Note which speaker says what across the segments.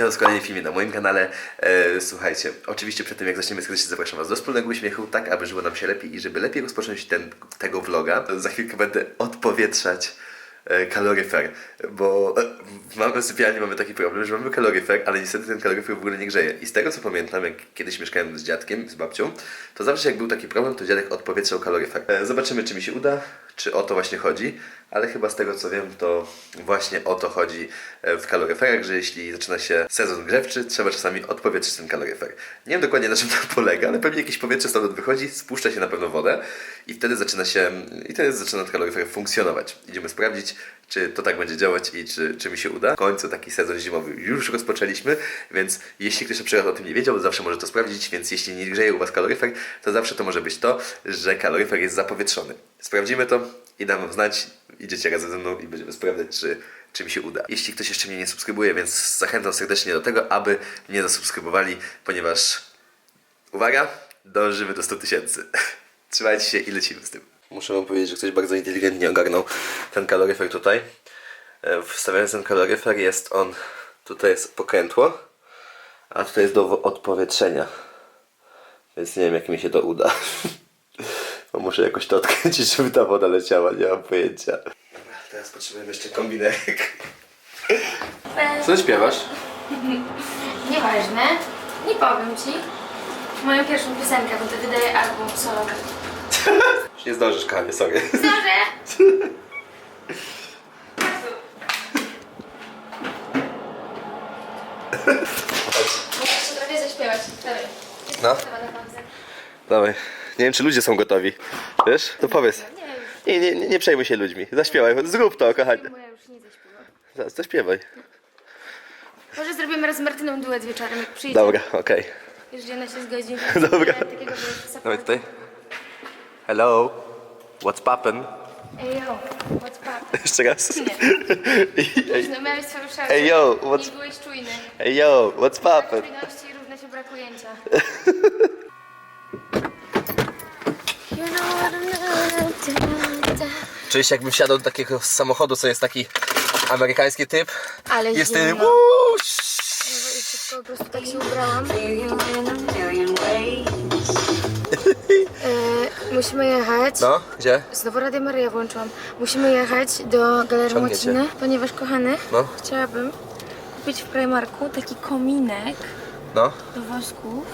Speaker 1: witam w kolejnym filmie na moim kanale. E, słuchajcie, oczywiście przed tym jak zaczniemy serdecznie zapraszam Was do wspólnego uśmiechu, tak aby żyło nam się lepiej i żeby lepiej rozpocząć ten, tego vloga. Za chwilkę będę odpowietrzać e, kaloryfer, bo e, mamy sypialni mamy taki problem, że mamy kaloryfer, ale niestety ten kaloryfer w ogóle nie grzeje. I z tego co pamiętam, jak kiedyś mieszkałem z dziadkiem, z babcią, to zawsze jak był taki problem, to dziadek odpowietrzał kaloryfer. E, zobaczymy czy mi się uda, czy o to właśnie chodzi, ale chyba z tego co wiem, to właśnie o to chodzi e, w kaloryferach, że jeśli zaczyna się sezon grzewczy, trzeba czasami odpowietrzyć ten kaloryfer. Nie wiem dokładnie na czym to polega, ale pewnie jakieś powietrze stamtąd wychodzi, spuszcza się na pewno wodę i wtedy zaczyna się, i wtedy zaczyna ten kaloryfer funkcjonować. Idziemy sprawdzić, czy to tak będzie działać i czy, czy mi się uda. W końcu taki sezon zimowy już rozpoczęliśmy, więc jeśli ktoś na przykład o tym nie wiedział, zawsze może to sprawdzić, więc jeśli nie grzeje u Was kaloryfer, to zawsze to może być to, że kaloryfer jest zapowietrzony. Sprawdzimy to i dam Wam znać, idziecie razem ze mną i będziemy sprawdzać, czy, czy mi się uda. Jeśli ktoś jeszcze mnie nie subskrybuje, więc zachęcam serdecznie do tego, aby mnie zasubskrybowali, ponieważ, uwaga, dążymy do 100 tysięcy. Trzymajcie się i lecimy z tym. Muszę wam powiedzieć, że ktoś bardzo inteligentnie ogarnął ten kaloryfer tutaj. E, Wstawiając ten kaloryfer jest on, tutaj jest pokrętło, a tutaj jest do odpowietrzenia. Więc nie wiem jak mi się to uda. Bo muszę jakoś to odkręcić, żeby ta woda leciała, nie mam pojęcia. Dobra, teraz potrzebujemy jeszcze kombinerek. Co śpiewasz?
Speaker 2: Nieważne. Nie powiem ci. Moją pierwszą piosenkę, bo to wydaje album solowy.
Speaker 1: Już nie zdążysz, kochanie, sorry.
Speaker 2: Zdążę! Muszę jeszcze trochę zaśpiewać. Dawaj. Jest
Speaker 1: No. Dawaj. Nie wiem, czy ludzie są gotowi. Wiesz? To powiedz.
Speaker 2: Nie.
Speaker 1: Nie, nie, przejmuj się ludźmi. Zaśpiewaj, zrób to, kochanie.
Speaker 2: Moja już nie zaśpiewa.
Speaker 1: Za- Zaśpiewaj.
Speaker 2: Może zrobimy raz z Martyną duet wieczorem, jak przyjdzie.
Speaker 1: Dobra, okej.
Speaker 2: Jeżeli ona się zgodzi.
Speaker 1: Dobra.
Speaker 2: Takiego
Speaker 1: Dawaj tutaj. Hello. What's poppin'?
Speaker 2: Ej, yo, what's up?
Speaker 1: Jeszcze raz.
Speaker 2: Nie.
Speaker 1: Ej,
Speaker 2: No miałeś swoją szansę.
Speaker 1: Ej, yo, what's-
Speaker 2: Nie byłeś czujny.
Speaker 1: Ej, yo, what's
Speaker 2: Brak
Speaker 1: poppin'?
Speaker 2: czujności równa się brak ujęcia.
Speaker 1: Się jakbym wsiadł do takiego samochodu, co jest taki amerykański typ.
Speaker 2: Ale
Speaker 1: Jest ten...
Speaker 2: Po prostu tak się ubrałam. E, musimy jechać.
Speaker 1: No, gdzie?
Speaker 2: Znowu Radio Maryja włączyłam. Musimy jechać do Galerii
Speaker 1: Ciągniecie.
Speaker 2: Młociny, ponieważ kochany,
Speaker 1: No.
Speaker 2: chciałabym kupić w Primarku taki kominek
Speaker 1: No,
Speaker 2: do wosków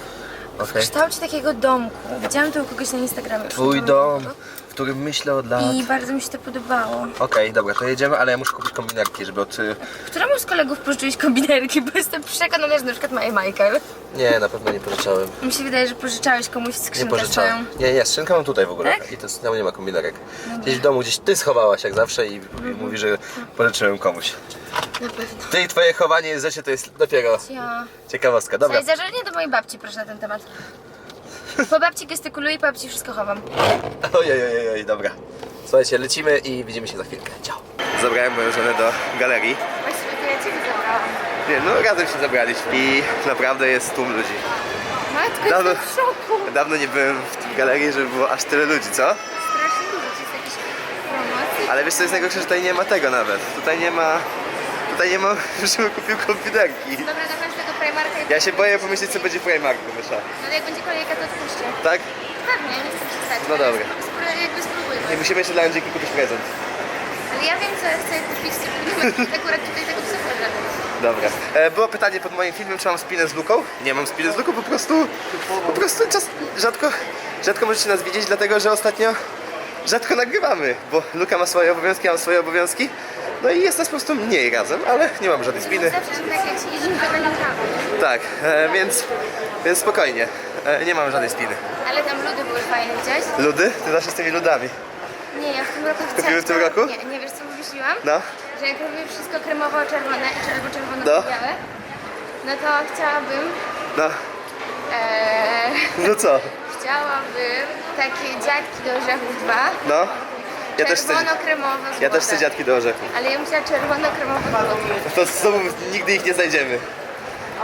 Speaker 2: w
Speaker 1: okej.
Speaker 2: kształcie takiego domku. Widziałam to u kogoś na Instagramie.
Speaker 1: Twój dom,
Speaker 2: tego.
Speaker 1: Którym myślę od lat.
Speaker 2: I bardzo mi się to podobało.
Speaker 1: Okej, dobra, to jedziemy, ale ja muszę kupić kombinerki, żeby od... y,
Speaker 2: Któremu z kolegów pożyczyłeś kombinerki? Bo jestem przekonana, że na przykład ma je Michael.
Speaker 1: Nie, na pewno nie pożyczałem.
Speaker 2: Mi się wydaje, że pożyczałeś komuś
Speaker 1: Nie
Speaker 2: skrzynkę swoją.
Speaker 1: pożyczałem. Nie, nie, skrzynkę mam tutaj w ogóle.
Speaker 2: Tak?
Speaker 1: I to tam nie ma kombinerek. Gdzieś w domu, gdzieś ty schowałaś jak zawsze i, i mówi, że pożyczyłem komuś.
Speaker 2: Na pewno.
Speaker 1: Ty i twoje chowanie w rzeczy to jest dopiero
Speaker 2: Ja.
Speaker 1: ciekawostka. Dobra,
Speaker 2: zażalenie do mojej babci, proszę na ten temat. Po babci gestykuluję, po babci wszystko chowam.
Speaker 1: ojej, ojej, ojej, dobra. Słuchajcie, lecimy i widzimy się za chwilkę. Ciao. Zabrałem moją żonę do galerii.
Speaker 2: Właściwie to ja ciebie zabrałam.
Speaker 1: Nie, no razem się zabraliśmy i naprawdę jest tłum ludzi.
Speaker 2: Matko,
Speaker 1: Dawno,
Speaker 2: jestem w szoku.
Speaker 1: dawno nie byłem w tej galerii, żeby było aż tyle ludzi, co?
Speaker 2: Strasznie dużo, jest jakieś promocje?
Speaker 1: Ale wiesz co jest najgorsze, że tutaj nie ma tego nawet. Tutaj nie ma... Tutaj nie ma, żebym kupił komputerki.
Speaker 2: Dobra, na i
Speaker 1: Ja się boję pomyśleć, co będzie w Primarku, myślę.
Speaker 2: Ale jak będzie kolejka, to odpuszczę.
Speaker 1: Tak?
Speaker 2: Pewnie, nie chcę przestać.
Speaker 1: No dobra.
Speaker 2: Spróbuję, jakby.
Speaker 1: I musimy jeszcze dla Andrzejki kupić prezent.
Speaker 2: Ale ja wiem, co ja chcę kupić, żeby akurat tutaj tego pseudoza.
Speaker 1: Dobra. E, było pytanie pod moim filmem, czy mam spinę z Luką. Nie mam spinę z Luką, po prostu... Po prostu czas, rzadko, rzadko możecie nas widzieć, dlatego że ostatnio rzadko nagrywamy, bo Luka ma swoje obowiązki, ja mam swoje obowiązki. No i jest nas po prostu mniej razem, ale nie mam żadnej spiny.
Speaker 2: Zawsze tak ci to prawo.
Speaker 1: Tak, e, więc, więc spokojnie. E, nie mam żadnej spiny.
Speaker 2: Ale tam ludy były fajne, widziałeś?
Speaker 1: Ludy? Ty zawsze z tymi ludami.
Speaker 2: Nie, ja w tym roku chciałam...
Speaker 1: Kupiły w tym roku?
Speaker 2: Nie, nie wiesz co wymyśliłam?
Speaker 1: No.
Speaker 2: Że jak robię wszystko kremowo-czerwone i albo
Speaker 1: No.
Speaker 2: no to chciałabym...
Speaker 1: No.
Speaker 2: Eee,
Speaker 1: No co?
Speaker 2: chciałabym takie dziadki do orzechów dwa.
Speaker 1: No. Ja też chcę,
Speaker 2: Czerwono-kremowe
Speaker 1: ja też chcę dziadki do orzechu.
Speaker 2: Ale ja chciała czerwono-kremowe złote.
Speaker 1: To znowu nigdy ich nie znajdziemy.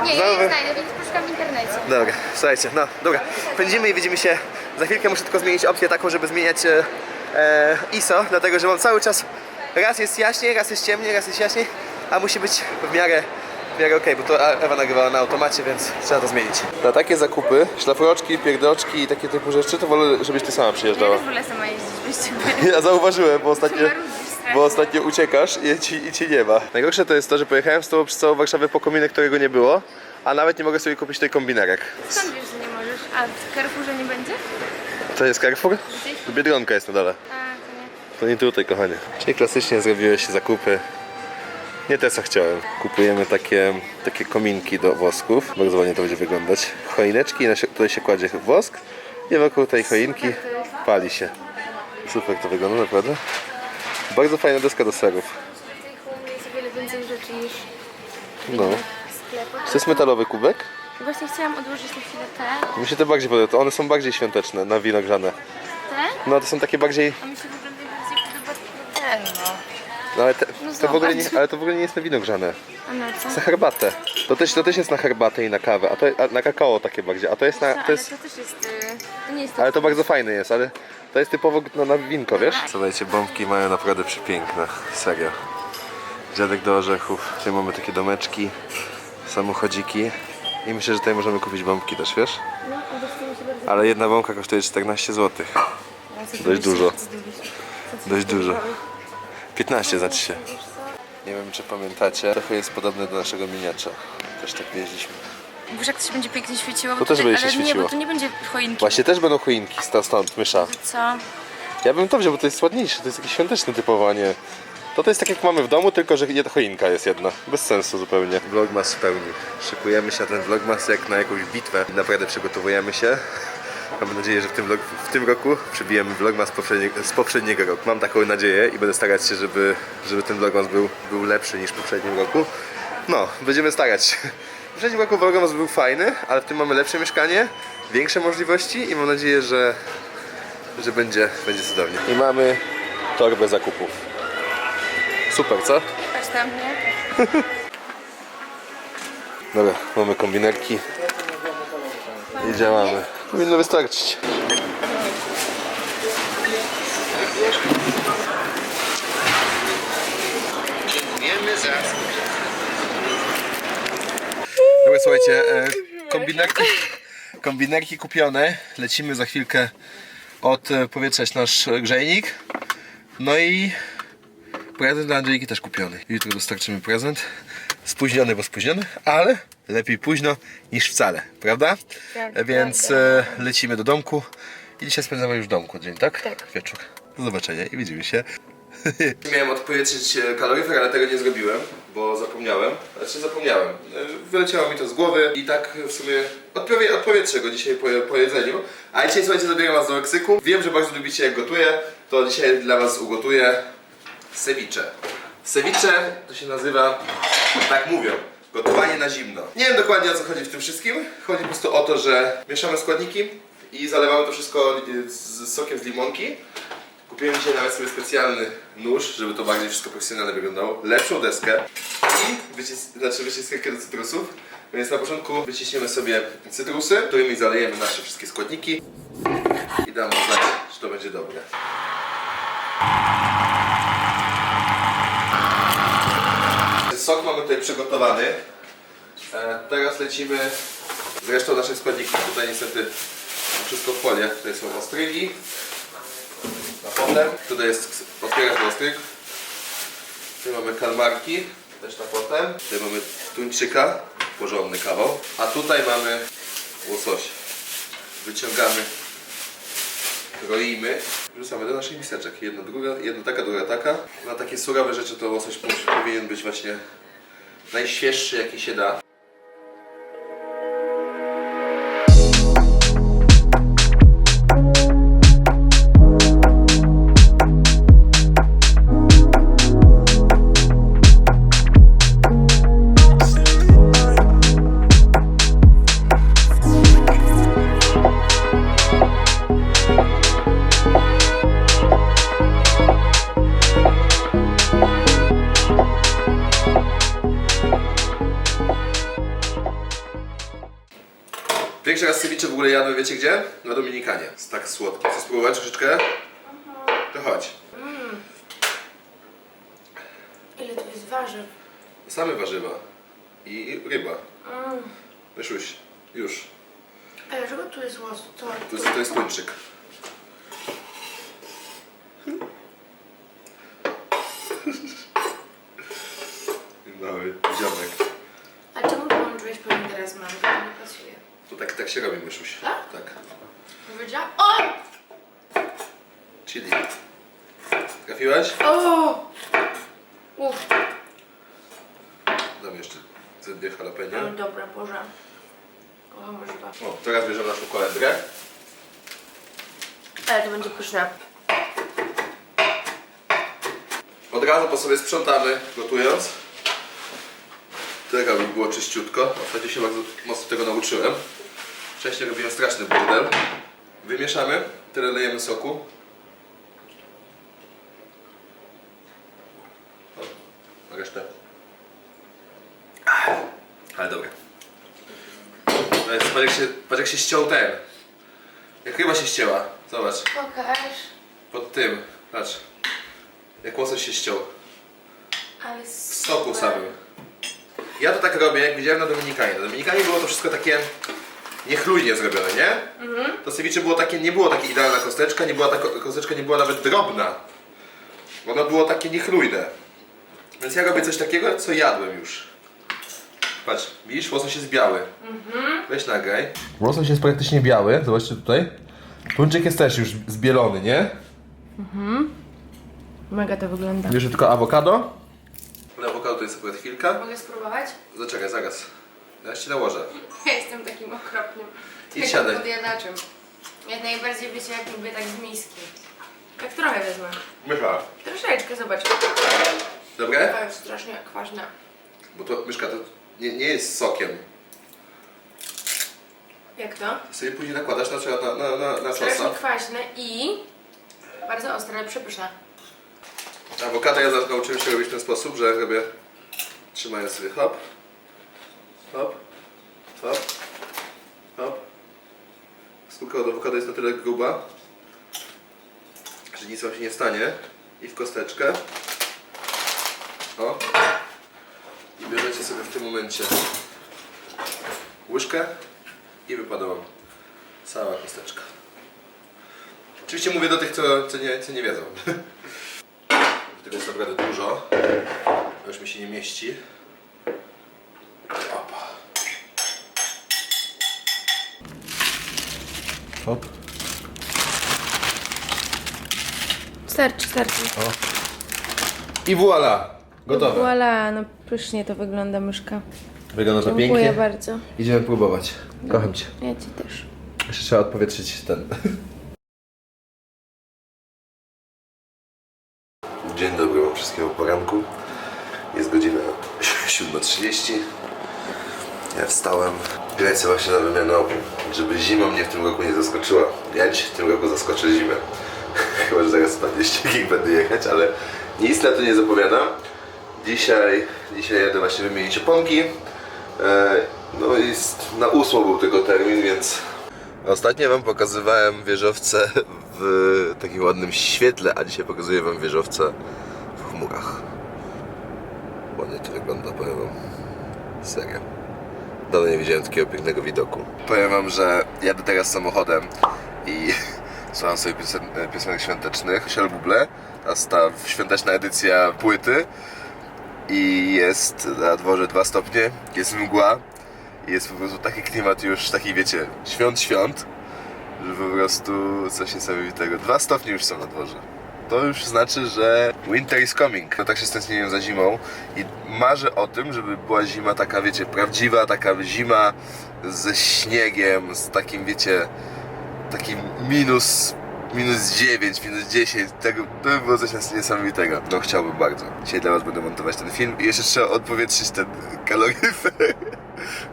Speaker 2: Nie, ja
Speaker 1: Znowu?
Speaker 2: je znajdę, więc poszukam w internecie.
Speaker 1: Dobra, słuchajcie, no dobra. Pędzimy i widzimy się za chwilkę. Muszę tylko zmienić opcję taką, żeby zmieniać e, e, ISO, dlatego że mam cały czas raz jest jaśniej, raz jest ciemniej, raz jest jaśniej, a musi być w miarę w miarę okej, bo to Ewa nagrywała na automacie, więc trzeba to zmienić. Na takie zakupy, szlafroczki, pierdoczki i takie typu rzeczy, to wolę, żebyś ty sama
Speaker 2: Ja
Speaker 1: przyjeżdżała.
Speaker 2: też wolę sama jeździć ciebie.
Speaker 1: Ja zauważyłem, bo ostatnio, bo ostatnio uciekasz i ci, i ci nie ma. Najgorsze to jest to, że pojechałem z tobą przez całą Warszawę po kominek, którego nie było, a nawet nie mogę sobie kupić tej kombinerek.
Speaker 2: Skąd wiesz, że nie możesz? A w Carrefourze nie będzie?
Speaker 1: To jest Carrefour? Biedronka jest na dole.
Speaker 2: A, to nie.
Speaker 1: To nie tutaj, kochanie. Czyli klasycznie zrobiłeś zakupy. Nie te, co chciałem. Kupujemy takie, takie kominki do wosków. Bardzo ładnie to będzie wyglądać. Choineczki, na się- tutaj się kładzie wosk i wokół tej choinki pali się. Super to wygląda, naprawdę. Bardzo fajna deska do serów.
Speaker 2: W tej chłodni jest o wiele więcej rzeczy niż
Speaker 1: No. To jest metalowy kubek.
Speaker 2: Właśnie chciałam odłożyć na chwilę te.
Speaker 1: Mi się te bardziej podoba. To One są bardziej świąteczne, na wino grzane.
Speaker 2: Te?
Speaker 1: No to są takie bardziej...
Speaker 2: A mi się w ogóle najbardziej podoba ten, no.
Speaker 1: No ale te,
Speaker 2: No
Speaker 1: to w ogóle nie,
Speaker 2: zobacz.
Speaker 1: ale to w ogóle nie jest na wino grzane.
Speaker 2: A na co?
Speaker 1: Na herbatę. To też, to też jest na herbatę i na kawę, a to a na kakao takie bardziej, a to jest na... To jest,
Speaker 2: ale to też jest... y, To nie jest
Speaker 1: ale to bardzo fajne jest, ale to jest typowo no, na winko, wiesz? Słuchajcie, bombki mają naprawdę przepiękne, serio. Dziadek do orzechów, tutaj mamy takie domeczki, samochodziki i myślę, że tutaj możemy kupić bombki też, wiesz?
Speaker 2: No.
Speaker 1: Ale jedna bombka kosztuje 14 zł. Dość dużo. Dość dużo. 15 znaczy się. Nie wiem czy pamiętacie, trochę jest podobne do naszego miniacza. Też tak jeździliśmy.
Speaker 2: Wiesz, jak to się będzie pięknie świeciło?
Speaker 1: To też
Speaker 2: tutaj-
Speaker 1: będzie się
Speaker 2: ale nie,
Speaker 1: świeciło.
Speaker 2: bo tu nie będzie choinki.
Speaker 1: Właśnie też będą choinki stąd, stąd mysza.
Speaker 2: Co?
Speaker 1: Ja bym to wziął, bo to jest ładniejsze, to jest jakieś świąteczne typowo, a nie... To to jest tak jak mamy w domu, tylko że jedna choinka jest jedna. Bez sensu zupełnie. Vlogmas w pełni. Szykujemy się na ten vlogmas jak na jakąś bitwę. Naprawdę przygotowujemy się. Mam nadzieję, że w tym, vlog, w tym roku przybijemy vlogmas poprzedniego, z poprzedniego roku. Mam taką nadzieję i będę starać się, żeby, żeby ten vlogmas był, był lepszy niż w poprzednim roku. No, będziemy starać się. W poprzednim roku vlogmas był fajny, ale w tym mamy lepsze mieszkanie, większe możliwości i mam nadzieję, że że będzie, będzie cudownie. I mamy torbę zakupów. Super, co?
Speaker 2: Patrz tam, nie?
Speaker 1: Dobra, mamy kombinerki i działamy. Powinno wystarczyć. Dobra, słuchajcie, e, kombinerki, kombinerki kupione. Lecimy za chwilkę odpowietrzać nasz grzejnik. No i prezent dla Andrzejki też kupiony. Jutro dostarczymy prezent. Spóźniony, bo spóźniony, ale lepiej późno niż wcale, prawda?
Speaker 2: Tak,
Speaker 1: Więc
Speaker 2: prawda.
Speaker 1: e, lecimy do domku i dzisiaj spędzamy już w domku dzień, tak?
Speaker 2: Tak.
Speaker 1: Wieczór. Do zobaczenia i widzimy się. Miałem odpowietrzyć e, kaloryfer, ale tego nie zrobiłem, bo zapomniałem. Znaczy zapomniałem. E, Wyleciało mi to z głowy i tak w sumie odpowie, odpowietrzę go dzisiaj po, po jedzeniu. A dzisiaj słuchajcie, zabieram was do Meksyku. Wiem, że bardzo lubicie jak gotuję, to dzisiaj dla was ugotuję ceviche. Ceviche to się nazywa, tak mówią, gotowanie na zimno. Nie wiem dokładnie o co chodzi w tym wszystkim. Chodzi po prostu o to, że mieszamy składniki i zalewamy to wszystko e, z sokiem z limonki. Kupiłem dzisiaj nawet sobie specjalny nóż, żeby to bardziej wszystko profesjonalnie wyglądało. Lepszą deskę i wycis znaczy wyciskę do cytrusów. Więc na początku wyciśniemy sobie cytrusy, którymi zalejemy nasze wszystkie składniki i damy znać, czy to będzie dobre. Sok mamy tutaj przygotowany. E, teraz lecimy z resztą naszych składników. Tutaj niestety wszystko w folię. Tutaj są ostrygi. Na potem. Tutaj jest otwieram do ostryg. Tutaj mamy kalmarki. Też na potem. Tutaj mamy tuńczyka. Porządny kawał. A tutaj mamy łosoś. Wyciągamy. Kroimy. Wrzucamy do naszych miseczek. Jedna, druga, jedna taka, druga taka. Na takie surowe rzeczy to łosoś powinien być właśnie najświeższy jaki się da. Pierwszy raz ceviche w ogóle jadłem, wiecie gdzie? Na Dominikanie. Jest tak słodkie. Chcesz spróbować troszeczkę? To chodź.
Speaker 2: Ile tu jest warzyw?
Speaker 1: Same warzywa. i ryba. Wyszłyś. Już.
Speaker 2: A dlaczego tu jest łos? To,
Speaker 1: To jest, to jest tuńczyk. Mały ziomek.
Speaker 2: A czemu połączyłeś pewnie teraz mam? To nie pasuje.
Speaker 1: To tak, tak się robi, myszuś.
Speaker 2: Tak?
Speaker 1: Tak.
Speaker 2: Powiedziałam? O!
Speaker 1: Chili. Trafiłaś?
Speaker 2: O! Uff,
Speaker 1: Dam jeszcze ze dwie jalapeno.
Speaker 2: ale dobra, Boże. Warzywa.
Speaker 1: O, teraz bierzemy naszą kolendrę.
Speaker 2: Ale to będzie pyszne.
Speaker 1: Od razu po sobie sprzątamy, gotując. Tak, aby było czyściutko. Ostatnio się bardzo mocno tego nauczyłem. Wcześniej robiłem straszny burdel. Wymieszamy, tyle lejemy soku. O, resztę. Ale. No jest, patrz, jak się, patrz jak się ściął ten. Jak chyba się ścięła. Zobacz.
Speaker 2: Pokaż.
Speaker 1: Pod tym. Patrz. Jak łosoś się ściął.
Speaker 2: Ale
Speaker 1: W soku samym. Ja to tak robię, jak widziałem na Dominikanie. Na Dominikanie było to wszystko takie niechlujnie zrobione, nie? To ceviche było takie, nie było takie idealna kosteczka, nie była ta ko- kosteczka nie była nawet drobna. Ono było takie niechlujne. Więc ja robię coś takiego, co jadłem już. Patrz, widzisz, łosoś jest biały. Weź nagraj. Łosoś jest praktycznie biały, zobaczcie tutaj. Tuńczyk jest też już zbielony, nie?
Speaker 2: Mega to wygląda.
Speaker 1: Bierze tylko awokado. Na awokado to jest akurat chwilka.
Speaker 2: Mogę spróbować?
Speaker 1: Zaczekaj, zaraz. Ja ci nałożę.
Speaker 2: Ja jestem takim okropnym.
Speaker 1: Idź
Speaker 2: takim
Speaker 1: siadaj.
Speaker 2: podjadaczem. Ja najbardziej wiecie jak lubię tak z miski. Tak trochę wezmę.
Speaker 1: Mycha.
Speaker 2: Troszeczkę, zobacz.
Speaker 1: Dobre?
Speaker 2: To jest strasznie kwaśne.
Speaker 1: Bo to myszka to nie, nie jest sokiem.
Speaker 2: Jak to?
Speaker 1: Ty sobie później nakładasz na przykład na, na, na, na
Speaker 2: Strasznie kwaśne i bardzo ostre, ale przepyszne.
Speaker 1: Awokado ja za- nauczyłem się robić w ten sposób, że robię trzymając sobie hop, hop, hop, hop. Skórka od awokado jest na tyle gruba, że nic wam się nie stanie. I w kosteczkę. O. I bierzecie sobie w tym momencie łyżkę i wypada wam cała kosteczka. Oczywiście mówię do tych, co, co, nie, co nie wiedzą. Tego jest naprawdę dużo. Już mi się nie mieści. Hop.
Speaker 2: Starczy, starczy.
Speaker 1: I voila! Gotowe.
Speaker 2: Voila, no pysznie to wygląda myszka.
Speaker 1: Wygląda to
Speaker 2: Dziękuję
Speaker 1: pięknie.
Speaker 2: bardzo.
Speaker 1: Idziemy próbować. Kocham Cię.
Speaker 2: Ja ci też.
Speaker 1: Jeszcze trzeba odpowietrzyć ten. Dzień dobry wam wszystkiego poranku. Jest godzina 7.30. Ja wstałem. Lecę właśnie na wymianę opon, żeby zima mnie w tym roku nie zaskoczyła. Ja dziś w tym roku zaskoczę zimę. Chyba, że zaraz spadnie śnieg i będę jechać, ale nic na to nie zapowiadam. Dzisiaj, dzisiaj jadę właśnie wymienić oponki. E, No jest, na ósmą był tylko termin, więc... Ostatnio wam pokazywałem wieżowce w takim ładnym świetle, a dzisiaj pokazuję wam wieżowce w chmurach. Ładnie to wygląda, powiem wam. Serio. Dawno nie widziałem takiego pięknego widoku. Powiem wam, że jadę teraz samochodem i słucham sobie piosen piosenek świątecznych. Michel Bublé, ta, ta świąteczna edycja płyty i jest na dworze 2 stopnie, jest mgła i jest po prostu taki klimat już, taki wiecie, świąt, świąt, że po prostu coś niesamowitego. Dwa stopnie już są na dworze. To już znaczy, że winter is coming. No tak się stęskniłem za zimą i marzę o tym, żeby była zima taka, wiecie, prawdziwa, taka zima ze śniegiem, z takim, wiecie, takim minus, minus 9, minus 10, tego, to by było coś nies- niesamowitego. No chciałbym bardzo. Dzisiaj dla Was będę montować ten film i jeszcze trzeba odpowietrzyć ten kaloryfer.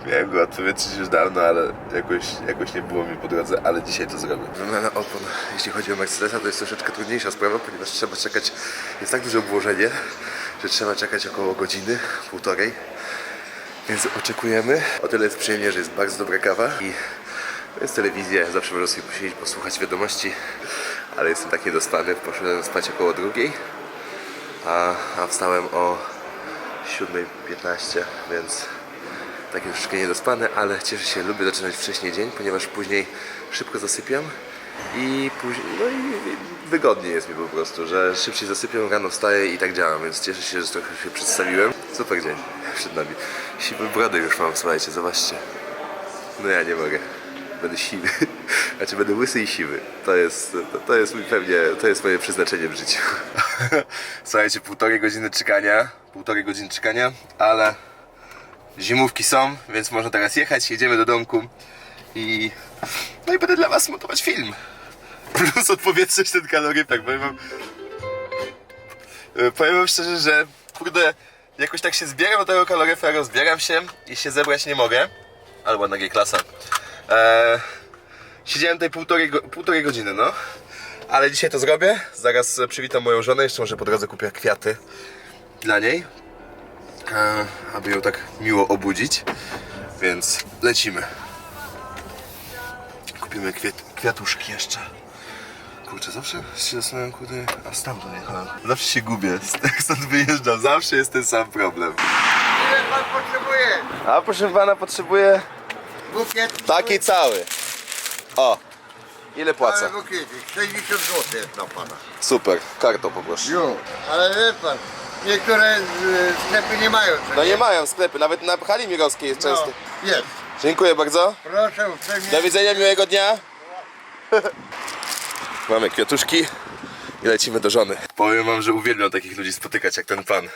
Speaker 1: Miałem go odpowietrzyć już dawno, ale jakoś, jakoś nie było mi po drodze, ale dzisiaj to zrobię. Wymiana opon, jeśli chodzi o Mercedesa, to jest troszeczkę trudniejsza sprawa, ponieważ trzeba czekać, jest tak duże obłożenie, że trzeba czekać około godziny, półtorej. Więc oczekujemy. O tyle jest przyjemnie, że jest bardzo dobra kawa i jest telewizja. Zawsze można sobie posiedzieć, posłuchać wiadomości, ale jestem tak niedospany. Poszedłem spać około drugiej, a, a wstałem o 7.15, więc takie troszeczkę niedospane, ale cieszę się, lubię zaczynać wcześniej dzień, ponieważ później szybko zasypiam i później, no i wygodniej jest mi po prostu, że szybciej zasypiam, rano wstaję i tak działam, więc cieszę się, że trochę się przedstawiłem. Super dzień przed nami. Siwy brodę już mam, słuchajcie, zobaczcie. No ja nie mogę. Będę siwy. Znaczy będę łysy i siwy. To jest, to, to jest mój pewnie, to jest moje przeznaczenie w życiu. Słuchajcie, półtorej godziny czekania, półtorej godziny czekania, ale zimówki są, więc można teraz jechać, jedziemy do domku i no i będę dla was montować film. Plus odpowietrzeć ten kaloryfer, powiem wam, E, powiem wam szczerze, że kurde, jakoś tak się zbieram do tego kaloryferu, zbieram się i się zebrać nie mogę. Albo na G-klasa. Eee, siedziałem tutaj półtorej, półtorej godziny, no. Ale dzisiaj to zrobię. Zaraz przywitam moją żonę, jeszcze może po drodze kupię kwiaty dla niej. Eee, aby ją tak miło obudzić. Więc lecimy. Kupimy kwiat, kwiatuszki jeszcze. Kurczę, zawsze się zastanawiam, kurde, a stamtąd jechałem. Zawsze się gubię, stąd wyjeżdżam, zawsze jest ten sam problem.
Speaker 3: Ile pan potrzebuje?
Speaker 1: A proszę pana, potrzebuję
Speaker 3: Bukiet?
Speaker 1: taki cały. O, ile
Speaker 3: Cały
Speaker 1: płacę?
Speaker 3: bukietik. 60 zł jest dla pana.
Speaker 1: Super, kartą poproszę.
Speaker 3: Jo, ale wie pan, niektóre e, sklepy nie mają. co
Speaker 1: No nie mają sklepy, nawet na hali mirowskiej jest często.
Speaker 3: No, jest.
Speaker 1: Dziękuję bardzo.
Speaker 3: Proszę uprzejmie.
Speaker 1: Do widzenia, miłego dnia. Mamy kwiatuszki i lecimy do żony. Powiem wam, że uwielbiam takich ludzi spotykać jak ten pan.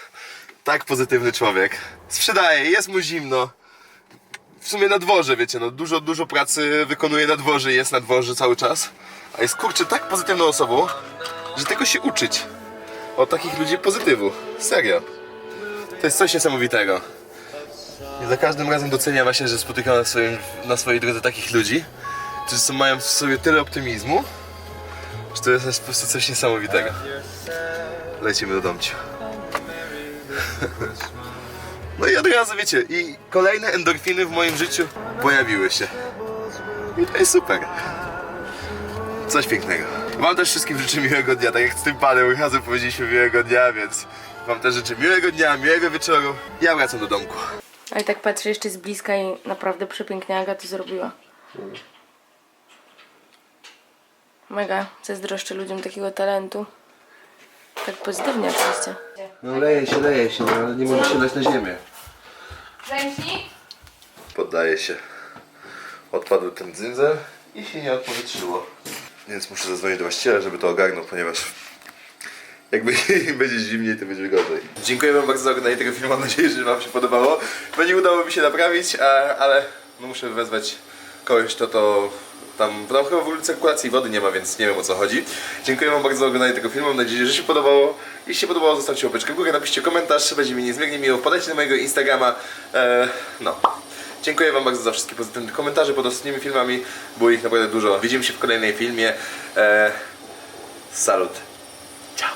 Speaker 1: Tak pozytywny człowiek. Sprzedaje, jest mu zimno. W sumie na dworze, wiecie, no dużo, dużo pracy wykonuje na dworze i jest na dworze cały czas. A jest kurczę tak pozytywną osobą, że tego się uczyć. Od takich ludzi pozytywu. Serio. To jest coś niesamowitego. I za każdym razem doceniam właśnie, że spotykam na, swoim, na swojej drodze takich ludzi, którzy są, mają w sobie tyle optymizmu, że to jest po prostu coś niesamowitego. Lecimy do domciu. No i od razu wiecie, i kolejne endorfiny w moim życiu pojawiły się. I to jest super. Coś pięknego. Wam też wszystkim życzę miłego dnia, tak jak z tym panem razem powiedzieliśmy miłego dnia, więc wam też życzę miłego dnia, miłego wieczoru. Ja wracam do domku.
Speaker 2: A i tak patrzę jeszcze z bliska i naprawdę przepięknie Aga to zrobiła. Mega zazdroszczę ludziom takiego talentu. Tak pozytywnie oczywiście.
Speaker 1: No leje się, leje się, no, ale nie może się dać na ziemię.
Speaker 2: Ręcznik?
Speaker 1: Poddaje się. Odpadł ten dzyndzel i się nie odpowietrzyło. Więc muszę zadzwonić do właściciela, żeby to ogarnął, ponieważ jakby będzie zimniej, to będzie gorzej. Dziękuję wam bardzo za oglądanie tego filmu. Mam nadzieję, że wam się podobało. Bo nie udało mi się naprawić, a, ale no muszę wezwać kogoś, kto to tam, tam chyba w ogóle cyrkulacji wody nie ma, więc nie wiem o co chodzi. Dziękuję wam bardzo za oglądanie tego filmu. Mam nadzieję, że się podobało. Jeśli się podobało, zostawcie łapeczkę w górę, napiszcie komentarz, będzie mi niezmiernie miło. Podajcie na mojego Instagrama. E, no. Dziękuję wam bardzo za wszystkie pozytywne komentarze pod ostatnimi filmami. Było ich naprawdę dużo. Widzimy się w kolejnej filmie. E, salut. Ciao.